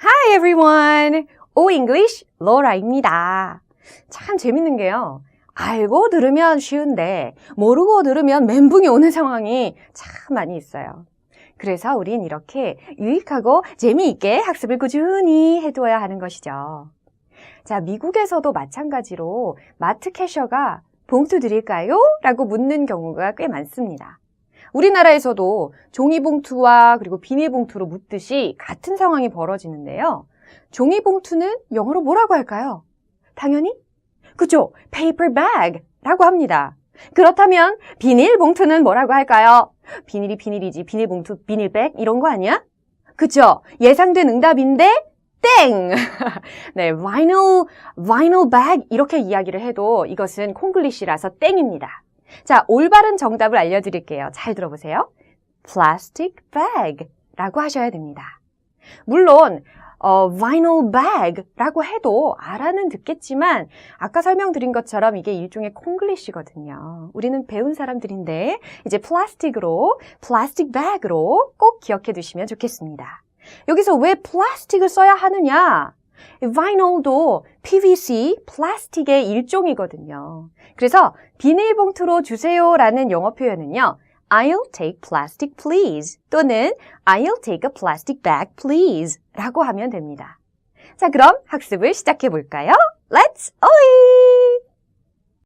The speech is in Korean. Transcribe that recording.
Hi everyone! O English 로라입니다. 참 재밌는 게요. 알고 들으면 쉬운데 모르고 들으면 멘붕이 오는 상황이 참 많이 있어요. 그래서 우린 이렇게 유익하고 재미있게 학습을 꾸준히 해두어야 하는 것이죠. 자, 미국에서도 마찬가지로 마트 캐셔가 봉투 드릴까요? 라고 묻는 경우가 꽤 많습니다. 우리나라에서도 종이봉투와 그리고 비닐봉투로 묻듯이 같은 상황이 벌어지는데요. 종이봉투는 영어로 뭐라고 할까요? 당연히 그죠? paper bag 라고 합니다. 그렇다면 비닐봉투는 뭐라고 할까요? 비닐이 비닐이지 비닐봉투 비닐백 이런 거 아니야? 그죠? 예상된 응답인데 땡! 네, vinyl, vinyl bag 이렇게 이야기를 해도 이것은 콩글리시라서 땡입니다. 자, 올바른 정답을 알려드릴게요. 잘 들어보세요. plastic bag 라고 하셔야 됩니다. 물론 어, vinyl bag라고 해도 알아는 듣겠지만 아까 설명드린 것처럼 이게 일종의 콩글리시거든요. 우리는 배운 사람들인데 이제 플라스틱으로 플라스틱 bag으로 꼭 기억해 두시면 좋겠습니다. 여기서 왜 플라스틱을 써야 하느냐? Vinyl도 PVC, 플라스틱의 일종이거든요. 그래서 비닐봉투로 주세요라는 영어 표현은요. I'll take plastic please 또는 I'll take a plastic bag please 라고 하면 됩니다. 자, 그럼 학습을 시작해 볼까요? Let's OE!